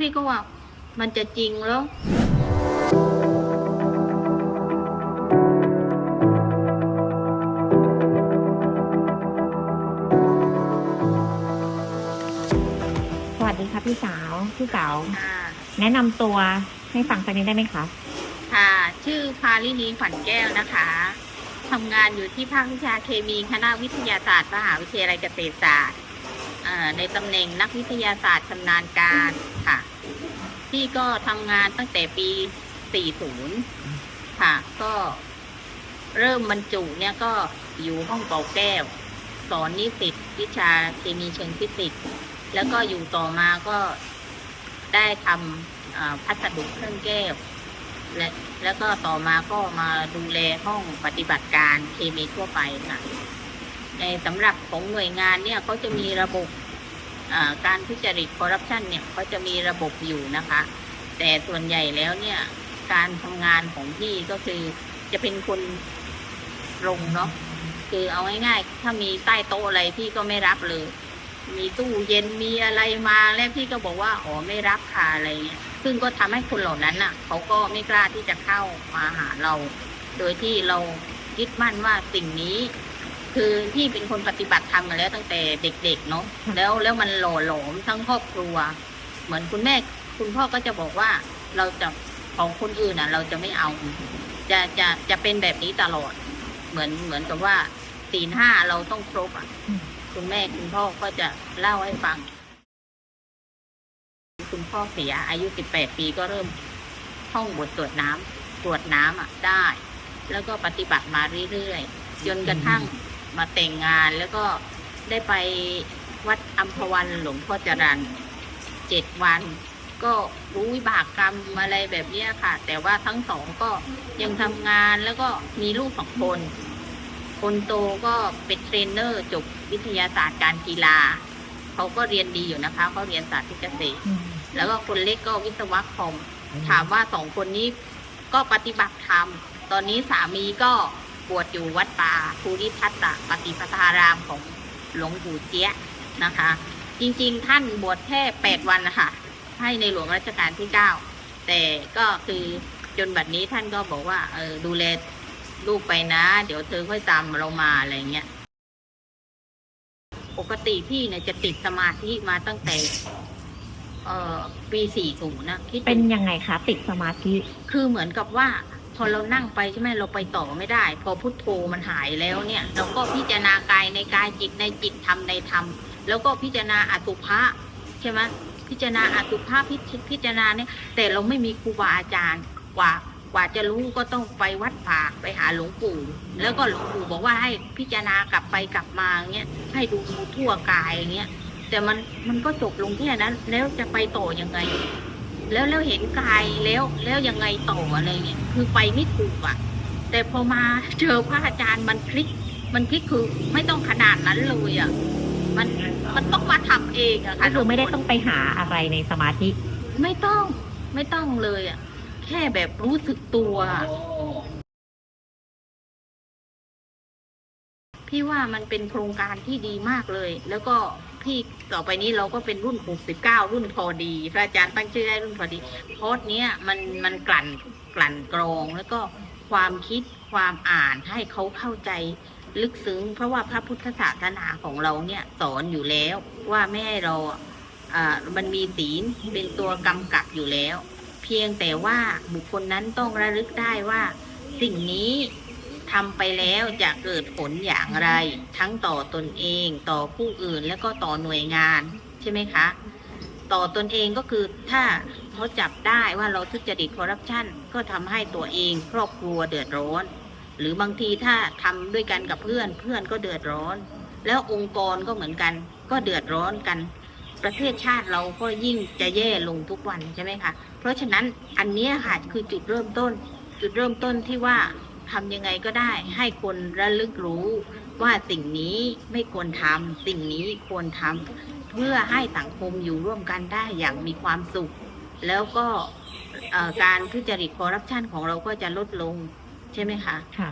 พี่ก็ว่ามันจะจริงแล้ว สวัสดีค่ะพี่สาว พี่สาว ค่ะ แนะนำตัวให้ฟังสักนิดได้ไหมคะ ค่ะ ชื่อพาลินีขวัญแก้วนะคะทำงานอยู่ที่ภาควิชาเคมีคณะวิทยาศาสตร์ มหาวิทยาลัยเกษตรศาสตร์เอ่อ ในตำแหน่งนักวิทยาศาสตร์ชำนาญการค่ะ พี่ก็ทำงานตั้งแต่ปี 40 ค่ะ ก็เริ่มบรรจุเนี่ยก็อยู่ห้องเป่าแก้ว สอนนิสิตวิชาเคมีเชิงฟิสิกส์แล้วก็อยู่ต่อมาก็ได้ทำพัสดุเครื่องแก้ว และแล้วก็ต่อมาก็มาดูแลห้องปฏิบัติการเคมีทั่วไปค่ะ ในสำหรับของหน่วยงานเนี่ยเขาจะมีระบบการทุจริตคอร์รัปชันเนี่ยเขาจะมีระบบอยู่นะคะ แต่ส่วนใหญ่แล้วเนี่ยการทำงานของพี่ก็คือจะเป็นคนลงเนาะคือเอาง่ายๆถ้ามีใต้โต๊ะอะไรพี่ก็ไม่รับเลย มีตู้เย็นมีอะไรมาแล้วพี่ก็บอกว่าอ๋อไม่รับค่ะอะไรเงี้ยซึ่งก็ทำให้คนเหล่านั้นน่ะเขาก็ไม่กล้าที่จะเข้ามาหาเรา โดยที่เรายึดมั่นว่าสิ่งนี้ คือพี่เป็นคนปฏิบัติธรรมมาแล้วตั้งแต่เด็กๆเนาะแล้วแล้วมันหล่อหลอมทั้งครอบครัว เหมือนคุณแม่คุณพ่อก็จะบอกว่าเราจะของคนอื่นน่ะเราจะไม่เอา จะจะจะเป็นแบบนี้ตลอด เหมือนเหมือนกับว่าศีลห้าเราต้องครบอะอืมคุณแม่คุณพ่อก็จะเล่าให้ฟัง คุณพ่อเสียอายุสิบแปดปีก็เริ่มท่องบทสวดน้ำตรวจน้ำอะได้ แล้วก็ปฏิบัติมาเรื่อยๆจนกระทั่ง มาแต่งงานแล้วก็ได้ไปวัดอัมพวันหลวงพ่อจรันเจ็ดวัน ก็รู้วิบากกรรมอะไรแบบเนี้ยค่ะ แต่ว่าทั้งสองก็ยังทำงานแล้วก็มีลูกสองคน คนโตก็เป็นเทรนเนอร์จบวิทยาศาสตร์การกีฬาเขาก็เรียนดีอยู่นะคะเขาเรียนสาธิตเกษตรแล้วก็คนเล็กก็วิศวะคอมถามว่าสองคนนี้ก็ปฏิบัติธรรมตอนนี้สามีก็ บวชอยู่วัดป่าภูริทัตตะปฏิปทารามของหลวงปู่เจี๊ยะนะคะ จริงๆท่านบวชแค่แปดวันนะคะให้ในหลวงรัชกาลที่เก้าแต่ก็คือจนบัดนี้ท่านก็บอกว่าเออดูแลลูกไปนะ เดี๋ยวเธอค่อยตามเรามาอะไรเงี้ยปกติพี่เนี่ยจะติดสมาธิมาตั้งแต่ เอ่อปีสี่ศูนย์นะคิดดูเป็นยังไงคะ ติดสมาธิ คือเหมือนกับว่า พอเรานั่งไปใช่ไหมเราไปต่อไม่ได้ พอพุทโธมันหายแล้วเนี่ย เราก็พิจารณากายในกายจิตในจิตธรรมในธรรม แล้วก็พิจารณาอสุภะใช่ไหมพิจารณาอสุภะพิจพิจารณาเนี่ยแต่เราไม่มีครูบาอาจารย์กว่ากว่าจะรู้ก็ต้องไปวัดป่าไปหาหลวงปู่ แล้วก็หลวงปู่บอกว่าให้พิจารณากลับไปกลับมาเงี้ยให้ดูทั่วกายอย่างเงี้ยแต่มันมันก็จบลงแค่นั้นแล้วจะไปต่อยังไง แล้วแล้วเห็นกายแล้วแล้วยังไงต่ออะไรเงี้ยคือไปไม่ถูกอะ แต่พอมาเจอพระอาจารย์มันคลิก มันคลิกคือไม่ต้องขนาดนั้นเลยอะมันมันต้องมาทำเองอะก็ค่ะคือไม่ได้ทุกนต้องไปหาอะไรในสมาธิ ไม่ต้องไม่ต้องเลยอะ แค่แบบรู้สึกตัวอะพี่ว่ามันเป็นโครงการที่ดีมากเลย แล้วก็ พี่ต่อไปนี้เราก็เป็นรุ่น 69 รุ่นพอดี พระอาจารย์ตั้งชื่อได้รุ่นพอดีโค้ดเนี้ยมันมันกลั่นกลั่นกรองแล้วก็ความคิดความอ่านให้เขาเข้าใจลึกซึ้ง เพราะว่าพระพุทธศาสนาของเราเนี่ยสอนอยู่แล้วว่าแม่ให้เราอะอ่ามันมีศีลเป็นตัวกำกับอยู่แล้ว เพียงแต่ว่าบุคคลนั้นต้องระลึกได้ว่าสิ่งนี้ ทำไปแล้วจะเกิดผลอย่างไร ทั้งต่อตนเองต่อผู้อื่นแล้วก็ต่อหน่วยงานใช่ไหมคะ ต่อตนเองก็คือถ้าเขาจับได้ว่าเราทุจริตคอร์รัปชันก็ทำให้ตัวเองครอบครัวเดือดร้อน หรือบางทีถ้าทำด้วยกันกับเพื่อนเพื่อนก็เดือดร้อน แล้วองค์กรก็เหมือนกัน ก็เดือดร้อนกัน ประเทศชาติเราก็ยิ่งจะแย่ลงทุกวันใช่ไหมคะ เพราะฉะนั้นอันนี้ค่ะคือจุดเริ่มต้น จุดเริ่มต้นที่ว่า ทำยังไงก็ได้ ให้คนระลึกรู้ว่าสิ่งนี้ไม่ควรทำสิ่งนี้ควรทำเพื่อให้สังคมอยู่ร่วมกันได้อย่างมีความสุข แล้วก็เอ่อการทุจริตคอร์รัปชันของเราก็จะลดลง ใช่ไหมคะค่ะ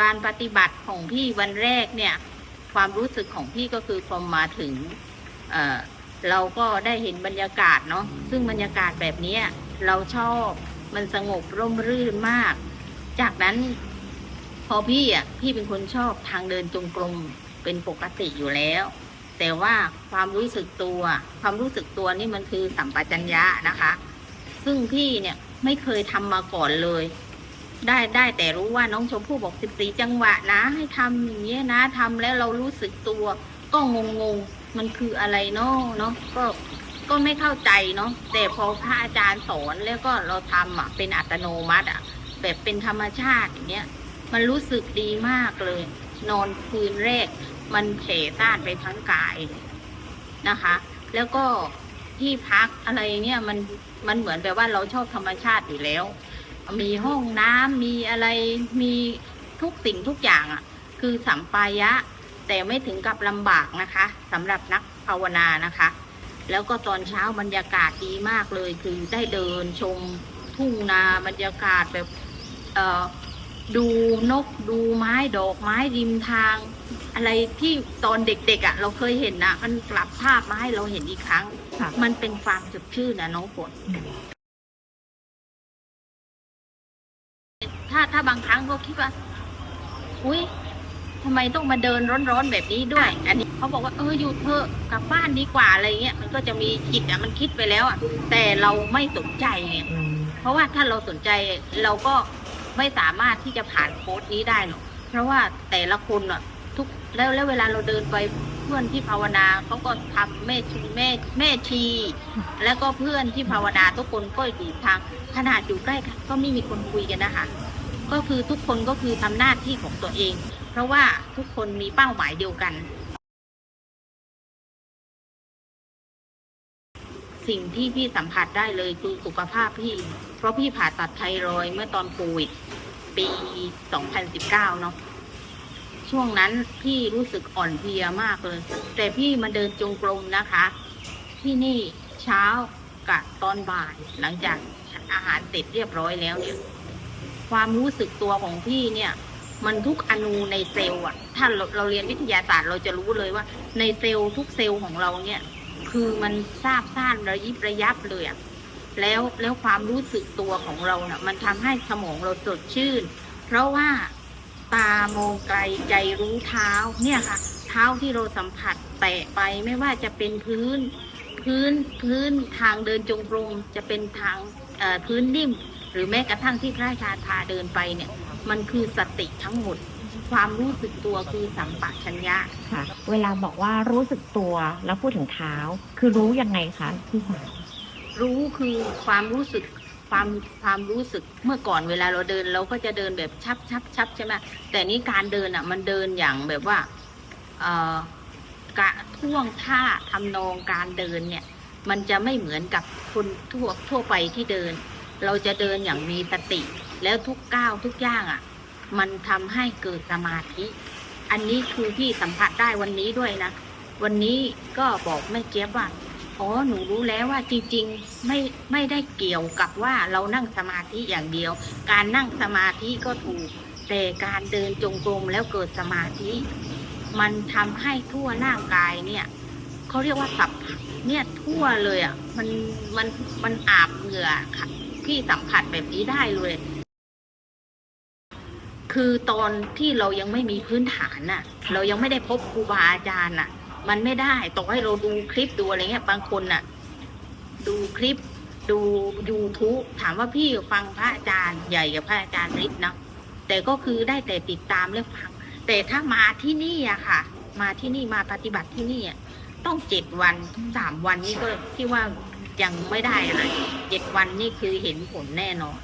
การปฏิบัติของพี่วันแรกเนี่ย ความรู้สึกของพี่ก็คือพอมาถึงเอ่อเราก็ได้เห็นบรรยากาศเนาะซึ่งบรรยากาศแบบเนี้ยเราชอบ มันสงบร่มรื่นมาก จากนั้นพอพี่อะพี่เป็นคนชอบทางเดินจงกรมเป็นปกติอยู่แล้ว แต่ว่าความรู้สึกตัว ความรู้สึกตัวนี่มันคือสัมปชัญญะนะคะ ซึ่งพี่เนี่ยไม่เคยทำมาก่อนเลย ได้ได้แต่รู้ว่าน้องชมพู่บอกสิบสี่จังหวะนะ ให้ทำอย่างเงี้ยนะทำแล้วเรารู้สึกตัว ก็งงงมันคืออะไรเนาะเนาะก็ ก็ไม่เข้าใจเนาะแต่พอพระอาจารย์สอนแล้วก็เราทำอะเป็นอัตโนมัติอะแบบเป็นธรรมชาติอย่างเงี้ยมันรู้สึกดีมากเลย นอนคืนแรก มันเผซ่านไปทั้งกายนะคะ แล้วก็ที่พักอะไรเนี่ยมันมันเหมือนแบบว่าเราชอบธรรมชาติอยู่แล้ว มีห้องน้ำมีอะไรมีทุกสิ่งทุกอย่างอะ คือสัมปายะ แต่ไม่ถึงกับลำบากนะคะสำหรับนักภาวนานะคะ แล้วก็ตอนเช้าบรรยากาศดีมากเลย คือได้เดินชมทุ่งนาบรรยากาศแบบเอ่อดูนกดูไม้ดอกไม้ริมทาง อะไรที่ตอนเด็กๆอะ่ะ เราเคยเห็นนะมันกลับภาพมาให้เราเห็นอีกครั้ง ค่ะ มันเป็นความสดชื่นนะน้องฝนถ้าถ้าบางครั้งก็คิดว่า อุ้ย ทำไมต้องมาเดินร้อนๆแบบนี้ด้วย อันนี้เขาบอกว่าเอออยู่เถอะกลับบ้านดีกว่าอะไรเงี้ยมันก็จะมีจิตอะมันคิดไปแล้วอะแต่เราไม่สนใจไงอืมเพราะว่าถ้าเราสนใจเราก็ไม่สามารถที่จะผ่านโค้ดนี้ได้หรอกเพราะว่าแต่ละคนอะทุกแล้วแล้วเวลาเราเดินไปเพื่อนที่ภาวนาเขาก็ทำแม่ชีแม่แม่ชี แล้วก็เพื่อนที่ภาวนาทุกคนก็อยู่ทางขนาดอยู่ใกล้กันก็ไม่มีคนคุยกันนะคะ ก็คือทุกคนก็คือทำหน้าที่ของตัวเอง เพราะว่าทุกคนมีเป้าหมายเดียวกัน สิ่งที่พี่สัมผัสได้เลยคือสุขภาพพี่ เพราะพี่ผ่าตัดไทรอยเมื่อตอนโควิด ปี 2019 เนาะช่วงนั้นพี่รู้สึกอ่อนเพลียมากเลย แต่พี่มาเดินจงกรมนะคะ ที่นี่เช้ากับตอนบ่ายหลังจากอาหารเสร็จเรียบร้อยแล้วเนี่ย ความรู้สึกตัวของพี่เนี่ย มันทุกอนูในเซลล์อะถ้าเราเราเรียนวิทยาศาสตร์เราจะรู้เลยว่า ในเซลล์ทุกเซลล์ของเราเนี่ย คือมันซาบซ่านระยิบระยับเลยอะแล้วแล้วความรู้สึกตัวของเราเนะ่ะ มันทำให้สมองเราสดชื่น เพราะว่าตามองไกลใจรู้เท้าเนี่ยค่ะ เท้าที่เราสัมผัสแตะไปไม่ว่าจะเป็นพื้น พื้นพื้นทางเดินจงกรมจะเป็นทางพื้นนิ่ม หรือแม้กระทั่งที่พระอาจารย์พาเดินไปเนี่ย มันคือสติทั้งหมด ความรู้สึกตัวคือสัมปชัญญะค่ะ เวลาบอกว่ารู้สึกตัวแล้วพูดถึงเท้า คือรู้ยังไงคะพี่สาวรู้คือความรู้สึกความความรู้สึกเมื่อก่อนเวลาเราเดินเราก็จะเดินแบบชับชับชับใช่ไหมแต่นี้การเดินอะ มันเดินอย่างแบบว่าเอ่อกะท่วงท่าทำนองการเดินเนี่ย มันจะไม่เหมือนกับคนทั่วทั่วไปที่เดิน เราจะเดินอย่างมีสติ แล้วทุกก้าวทุกย่างอะ มันทำให้เกิดสมาธิ อันนี้คือพี่สัมผัสได้วันนี้ด้วยนะ วันนี้ก็บอกแม่เจี๊ยบว่าอ๋อหนูรู้แล้วว่าจริงๆไม่ไม่ได้เกี่ยวกับว่าเรานั่งสมาธิอย่างเดียว การนั่งสมาธิก็ถูก แต่การเดินจงกรมแล้วเกิดสมาธิ มันทำให้ทั่วร่างกายเนี่ยเขาเรียกว่าสับเนี่ยทั่วเลยอะมันมันมันอาบเหงื่อค่ะพี่สัมผัสแบบนี้ได้เลย คือตอนที่เรายังไม่มีพื้นฐานน่ะ เรายังไม่ได้พบครูบาอาจารย์น่ะ มันไม่ได้ต่อให้เราดูคลิปดูอะไรเงี้ยบางคนน่ะ ดูคลิปดู YouTube ถามว่าพี่ฟังพระอาจารย์ใหญ่กับพระอาจารย์ฤทธิ์เนาะแต่ก็คือได้แต่ติดตามและฟัง แต่ถ้ามาที่นี่อะค่ะ มาที่นี่มาปฏิบัติที่นี่อะต้องเจ็ดวันสามวันนี่ก็ที่ว่ายังไม่ได้อะไรเจ็ดวันนี่คือเห็นผลแน่นอน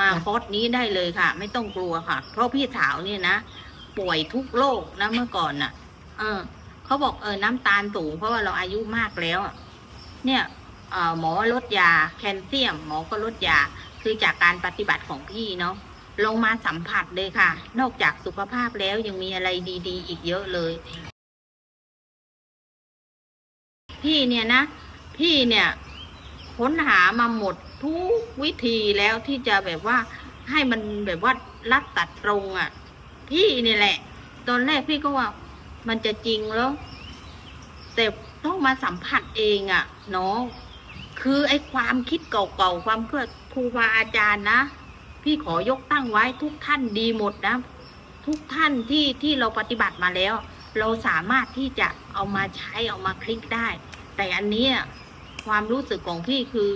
มาคอร์สนี้ได้เลยค่ะ ไม่ต้องกลัวค่ะ เพราะพี่สาวเนี่ยนะป่วยทุกโรคนะเมื่อก่อนน่ะ เออเขาบอกเออน้ำตาลสูงเพราะว่าเราอายุมากแล้วอะเนี่ยเอ่อหมอลดยาแคลเซียม หมอก็ลดยาคือจากการปฏิบัติของพี่เนาะลงมาสัมผัสเลยค่ะ นอกจากสุขภาพแล้วยังมีอะไรดี ๆ อีกเยอะเลย พี่เนี่ยนะ พี่เนี่ยค้นหามาหมด ทุกวิธีแล้วที่จะแบบว่าให้มันแบบว่ารัดตัดตรงอะ่ะ พี่นี่แหละ ตอนแรกพี่ก็ว่า มันจะจริงแล้วแต่ต้องมาสัมผัสเองอะน้องคือไอ้ความคิดเก่าๆความเพื่อครูบาอาจารย์นะพี่ขอยกตั้งไว้ทุกท่านดีหมดนะ ทุกท่านที่ที่เราปฏิบัติมาแล้ว เราสามารถที่จะเอามาใช้เอามาคลิกได้ แต่อันนี้ความรู้สึกของพี่คือ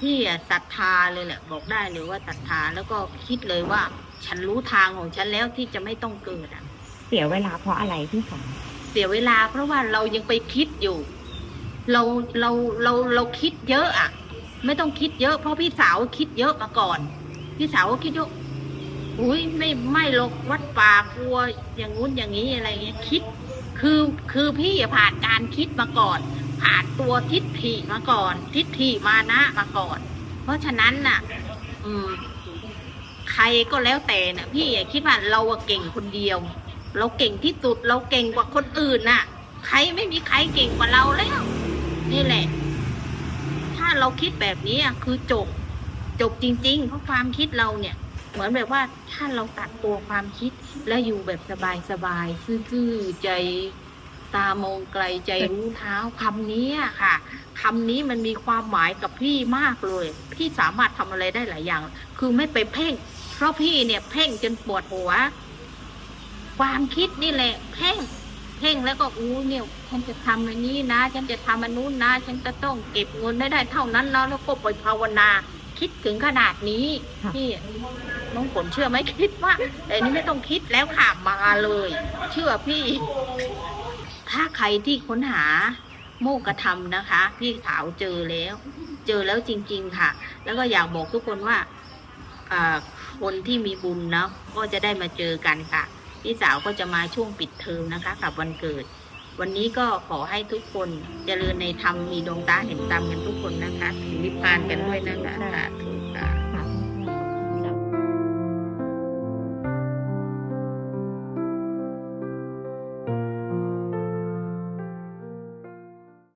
พี่อะศรัทธาเลยแหละ บอกได้เลยว่าศรัทธาแล้วก็คิดเลยว่า ฉันรู้ทางของฉันแล้วที่จะไม่ต้องเกิดอะ เสียเวลาเพราะอะไรพี่สาวเสียเวลาเพราะว่าเรายังไปคิดอยู่ เราเราเราเราคิดเยอะอะ ไม่ต้องคิดเยอะเพราะพี่สาวคิดเยอะมาก่อน พี่สาวก็คิดเยอะอุ้ยไม่ไม่หรอกวัดป่ากลัวอย่างงู้นอย่างนี้อะไรเงี้ยคิด คือคือพี่อะผ่านการคิดมาก่อน ผ่านตัวทิฏฐิมาก่อน ทิฏฐิมานะมาก่อน เพราะฉะนั้นน่ะ อืม ใครก็แล้วแต่น่ะ พี่อะคิดว่าเราเก่งคนเดียว เราเก่งที่สุดเราเก่งกว่าคนอื่นน่ะ ใครไม่มีใครเก่งกว่าเราแล้ว นี่แหละ ถ้าเราคิดแบบนี้อะคือจบ จบจริง ๆ เพราะความคิดเราเนี่ยเหมือนแบบว่าถ้าเราตัดตัวความคิดแล้วอยู่แบบสบายๆซื่อๆใจ ตามองไกลใจรู้เท้าคำนี้อะค่ะคำนี้มันมีความหมายกับพี่มากเลย พี่สามารถทำอะไรได้หลายอย่าง คือไม่ไปเพ่ง เพราะพี่เนี่ยเพ่งจนปวดหัว ความคิดนี่แหละ เพ่ง เพ่งแล้วก็อู้เนี่ยฉันจะทำอันนี้นะ ฉันจะทำอันนู้นนะ ฉันจะต้องเก็บเงินได้ได้เท่านั้นแล้วแล้วก็ไปภาวนา คิดถึงขนาดนี้ค่ะพี่น้องฝนเชื่อไหมคิดว่าแต่นี่ไม่ต้องคิดแล้วค่ะมาเลย เชื่อพี่ ถ้าใครที่ค้นหาโมกธรรมนะคะ พี่สาวเจอแล้ว เจอแล้วจริง ๆ ค่ะ แล้วก็อยากบอกทุกคนว่าคนที่มีบุญเนาะก็จะได้มาเจอกันค่ะ พี่สาวก็จะมาช่วงปิดเทอมนะคะ กับวันเกิด วันนี้ก็ขอให้ทุกคนเจริญในธรรมมีดวงตาเห็นธรรมกันทุกคนนะคะถึงนิพพานกันด้วยนะคะ